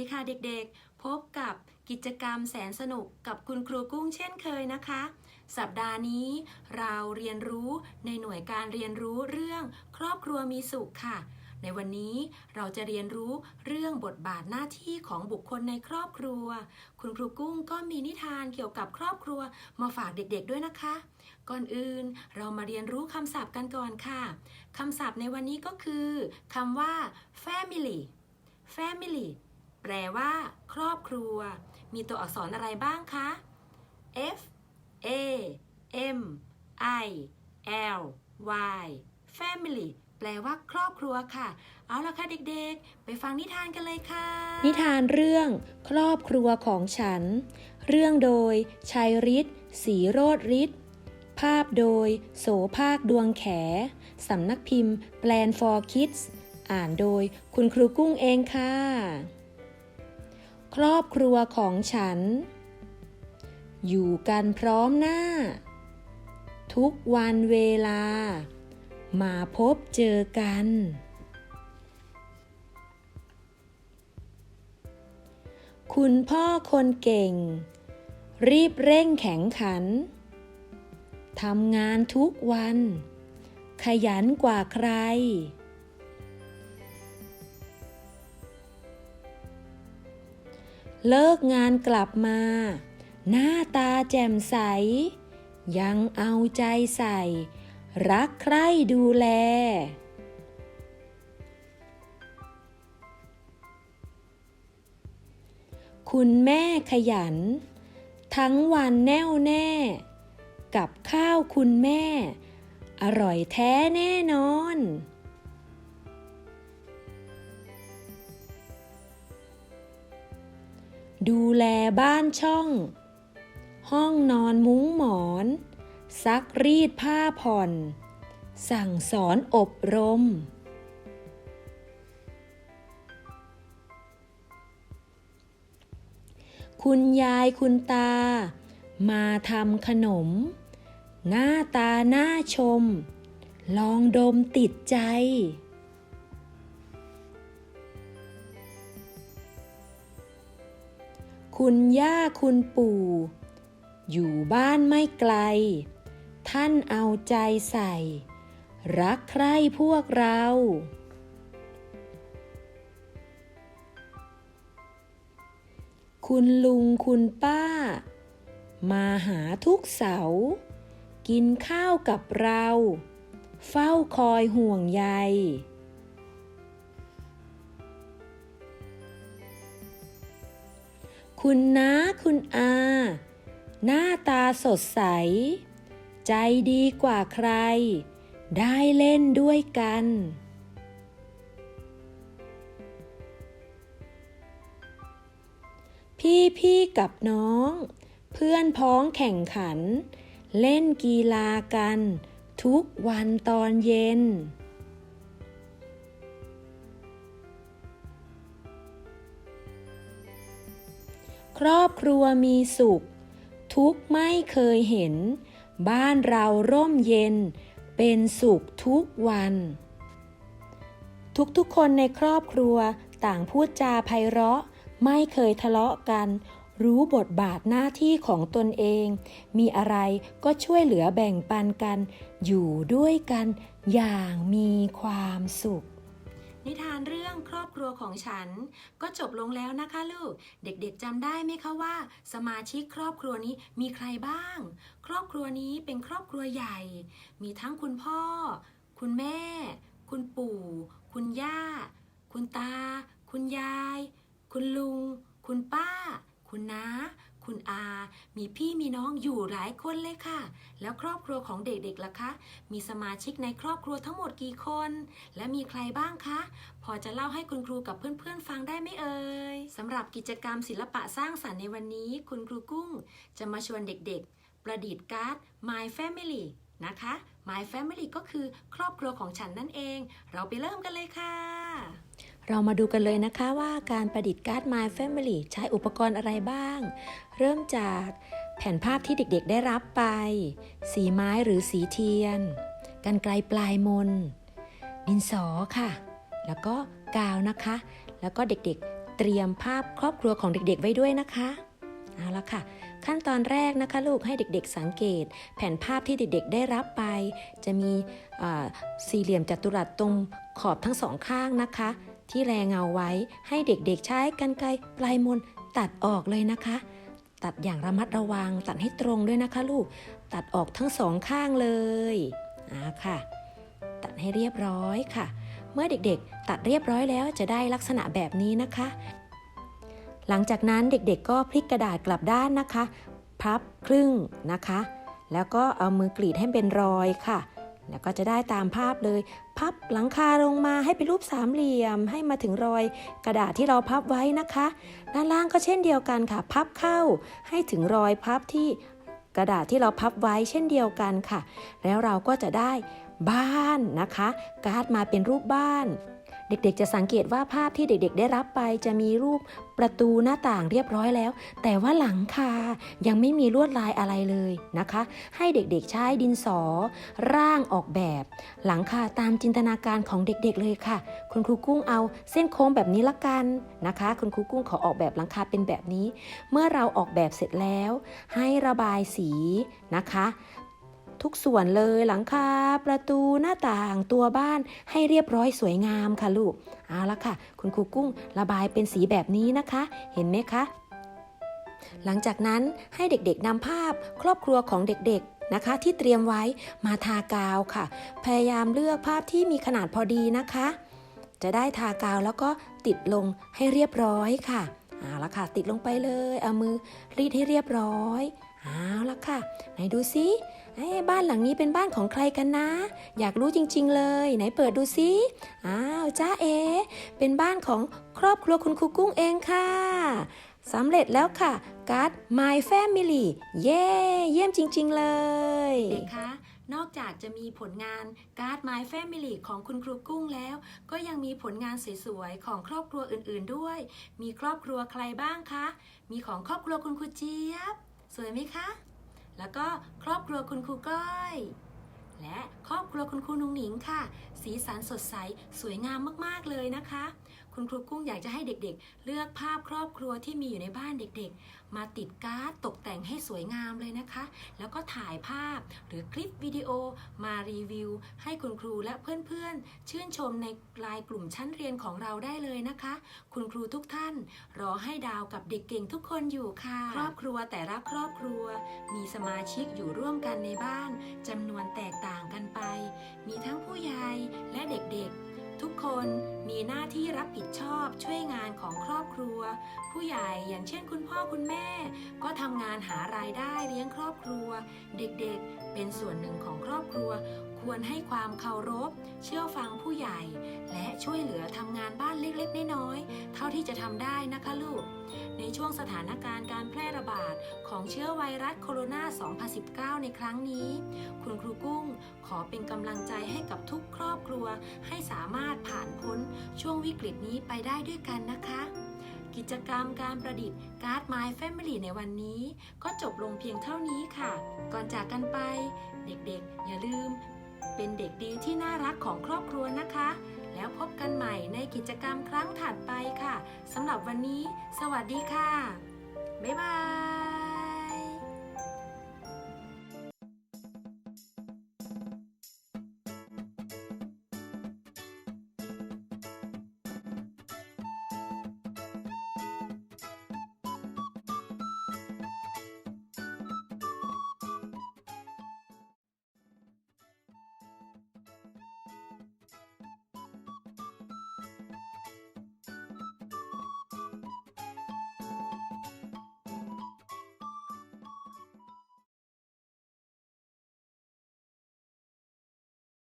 สวัสดีค่ะเด็กๆ พบกับกิจกรรมแสนสนุกกับคุณครูกุ้งเช่นเคยนะคะ สัปดาห์นี้เราเรียนรู้ในหน่วยการเรียนรู้เรื่องครอบครัวมีสุขค่ะ ในวันนี้เราจะเรียนรู้เรื่องบทบาทหน้าที่ของบุคคลในครอบครัว คุณครูกุ้งก็มีนิทานเกี่ยวกับครอบครัวมาฝากเด็กๆด้วยนะคะ ก่อนอื่นเรามาเรียนรู้คำศัพท์กันก่อนค่ะคำศัพท์ในวันนี้ก็คือคำว่า family family แปลว่า ครอบครัว มีตัวอักษรอะไรบ้างคะ F A M I L Y family แปลว่าครอบครัวค่ะ เอาละค่ะเด็กๆ ไปฟังนิทานกันเลยค่ะ นิทานเรื่อง ครอบครัวของฉัน เรื่องโดย ชัยฤทธิ์ศรีโรดฤทธิ์ภาพโดย โสภาคดวงแข สำนักพิมพ์ Plan for Kids อ่านโดยคุณครูกุ้งเองค่ะ ครอบครัวของฉัน อยู่กันพร้อมหน้า ทุกวันเวลา มาพบเจอกัน คุณพ่อคนเก่ง รีบเร่งแข็งขันทำงานทุกวัน ขยันกว่าใคร เลิกงานกลับมา หน้าตาแจ่มใส ยังเอาใจใส่ รักใคร่ดูแล คุณแม่ขยัน ทั้งวันแน่วแน่ กับข้าวคุณแม่ อร่อยแท้แน่นอน ดูแลบ้านช่อง ห้องนอนมุ้งหมอน ซักรีดผ้าผ่อน สั่งสอนอบรม คุณยายคุณตา มาทำขนม หน้าตาน่าชม ลองดมติดใจ คุณย่าคุณปู่ อยู่บ้านไม่ไกล ท่านเอาใจใส่ รักใคร่พวกเรา คุณลุงคุณป้า มาหาทุกเสาร์กินข้าวกับเรา เฝ้าคอยห่วงใย คุณน้าคุณอา หน้าตาสดใส ใจดีกว่าใคร ได้เล่นด้วยกัน พี่พี่กับน้อง เพื่อนพ้องแข่งขัน เล่นกีฬากัน ทุกวันตอนเย็น ครอบครัวมีสุข ทุกไม่เคยเห็น บ้านเราร่มเย็น เป็นสุขทุกวัน ทุกๆคนในครอบครัวต่างพูดจาไพเราะ ไม่เคยทะเลาะกัน รู้บทบาทหน้าที่ของตนเอง มีอะไรก็ช่วยเหลือแบ่งปันกัน อยู่ด้วยกันอย่างมีความสุข นิทานเรื่องครอบครัวของฉัน ก็จบลงแล้วนะคะลูก เด็กๆจำได้ไหมคะว่า สมาชิกครอบครัวนี้มีใครบ้าง ครอบครัวนี้เป็นครอบครัวใหญ่ มีทั้งคุณพ่อ คุณแม่ คุณปู่ คุณย่า คุณตา คุณยาย คุณลุง คุณป้า คุณน้า คุณอา มีพี่มีน้องอยู่หลายคนเลยค่ะ แล้วครอบครัวของเด็กๆล่ะคะ มีสมาชิกในครอบครัวทั้งหมดกี่คน และมีใครบ้างคะ พอจะเล่าให้คุณครูกับเพื่อนๆฟังได้ไหมเอ่ยสำหรับกิจกรรมศิลปะสร้างสรรค์ในวันนี้ คุณครูกุ้ง จะมาชวนเด็กๆ ประดิษฐ์การ์ด My Family นะคะ My Family ก็คือครอบครัวของฉันนั่นเอง เราไปเริ่มกันเลยค่ะ เรามาดูกันเลยนะคะว่าการประดิษฐ์การ์ด My Family ใช้อุปกรณ์อะไรบ้าง เริ่มจากแผ่นภาพที่เด็กๆได้รับไป สีไม้หรือสีเทียน กันไกลปลายมน ดินสอค่ะ แล้วก็กาวนะคะ แล้วก็เด็กๆเตรียมภาพครอบครัวของเด็กๆไว้ด้วยนะคะเอาละค่ะ ขั้นตอนแรกนะคะลูกให้เด็กๆสังเกต แผ่นภาพที่เด็กๆได้รับไป จะมีสี่เหลี่ยมจัตุรัสตรงขอบทั้งสองข้างนะคะ ที่แรงเงาไว้ให้เด็กๆใช้กรรไกรปลายมนตัดออกเลยนะคะ ตัดอย่างระมัดระวังตัดให้ตรงด้วยนะคะลูก ตัดออกทั้งสองข้างเลยอ่าค่ะ ตัดให้เรียบร้อยค่ะ เมื่อเด็กๆ ตัดเรียบร้อยแล้วจะได้ลักษณะแบบนี้นะคะ หลังจากนั้นเด็กๆ ก็พลิกกระดาษกลับด้านนะคะ พับครึ่งนะคะ แล้วก็เอามือกรีดให้เป็นรอยค่ะ แล้วก็จะได้ตามภาพเลย พับหลังคาลงมาให้เป็นรูปสามเหลี่ยม ให้มาถึงรอย กระดาษที่เราพับไว้นะคะ ด้านล่างก็เช่นเดียวกันค่ะ พับเข้าให้ถึงรอยพับที่กระดาษที่เราพับไว้เช่นเดียวกันค่ะ แล้วเราก็จะได้บ้านนะคะ การ์ดมาเป็นรูปบ้าน เด็กๆ จะสังเกตว่าภาพที่เด็กๆ ได้รับไปจะมีรูปประตูหน้าต่างเรียบร้อยแล้ว แต่ว่าหลังคายังไม่มีลวดลายอะไรเลยนะคะ ให้เด็กๆ ใช้ดินสอ ร่างออกแบบ หลังคาตามจินตนาการของเด็กๆ เลยค่ะ คุณครูกุ้งเอาเส้นโค้งแบบนี้ละกันนะคะ คุณครูกุ้งขอออกแบบหลังคาเป็นแบบนี้ เมื่อเราออกแบบเสร็จแล้ว ให้ระบายสีนะคะ ทุกส่วนเลยหลังคาประตูหน้าต่างตัวบ้านให้เรียบร้อยสวยงามค่ะลูกเอาละค่ะ คุณครูกุ้งระบายเป็นสีแบบนี้นะคะ เห็นไหมคะหลังจากนั้นให้เด็กๆนำภาพครอบครัวของเด็กๆนะคะ ที่เตรียมไว้มาทากาวค่ะ พยายามเลือกภาพที่มีขนาดพอดีนะคะ จะได้ทากาวแล้วก็ติดลงให้เรียบร้อยค่ะเอาละค่ะ ติดลงไปเลย เอามือรีดให้เรียบร้อยเอาละค่ะ ไหนดูซิ เอ้บ้านหลังนี้เป็นบ้านของใครกันนะ อยากรู้จริง ๆ เลย ไหนเปิดดูซิอ้าวจ้าเอ เป็นบ้านของครอบครัวคุณครูกุ้งเองค่ะสำเร็จแล้วค่ะ การ์ด My Family เย้เยี่ยมจริง ๆ เลยเด็กคะนอกจากจะมีผลงานการ์ด My Family ของคุณครูกุ้งแล้ว ก็ยังมีผลงานสวยๆ ของครอบครัวอื่นๆด้วย มีครอบครัวใครบ้างคะ มีของครอบครัวคุณครูเจี๊ยบ สวยไหมคะ แล้วก็ครอบครัวคุณครูก้อย และครอบครัวคุณครูนุงหนิงค่ะ สีสันสดใสสวยงามมากๆเลยนะคะ คุณครูกุ้งอยากจะให้เด็กๆ เลือกภาพครอบครัวที่มีอยู่ในบ้านเด็กๆ มาติดการ์ดตกแต่งให้สวยงามเลยนะคะ แล้วก็ถ่ายภาพหรือคลิปวิดีโอมารีวิว ให้คุณครูและเพื่อนๆ ชื่นชมในไลายกลุ่มชั้นเรียนของเราได้เลยนะคะ คุณครูทุกท่าน รอให้ดาวกับเด็กเก่งทุกคนอยู่ค่ะ ครอบครัวแต่ละครอบครัว มีสมาชิกอยู่ร่วมกันในบ้านจำนวนแตกต่างกันไป มีทั้งผู้ใหญ่และเด็กๆ ทุกคนมีหน้าที่รับผิดชอบช่วยงานของครอบครัว ผู้ใหญ่อย่างเช่นคุณพ่อคุณแม่ ก็ทำงานหารายได้เลี้ยงครอบครัว เด็กๆ เป็นส่วนหนึ่งของครอบครัว ควรให้ความเคารพ เชื่อฟังผู้ใหญ่ และช่วยเหลือทำงานบ้านเล็กๆ น้อยๆ เท่าที่จะทำได้นะคะลูก ในช่วงสถานการณ์การแพร่ระบาดของเชื้อไวรัสโคโรนา 2019 ในครั้งนี้ คุณครูกุ้งขอเป็นกำลังใจให้กับทุกครอบครัว ให้สามารถผ่านพ้นช่วงวิกฤตนี้ไปได้ด้วยกันนะคะกิจกรรมการประดิษฐ์การ์ด My Family ในวันนี้ ก็จบลงเพียงเท่านี้ค่ะ ก่อนจากกันไป เด็กๆ อย่าลืม เป็นเด็กดีที่น่ารักของครอบครัวนะคะ แล้วพบกันใหม่ในกิจกรรมครั้งถัดไปค่ะสำหรับวันนี้ สวัสดีค่ะ บ๊ายบาย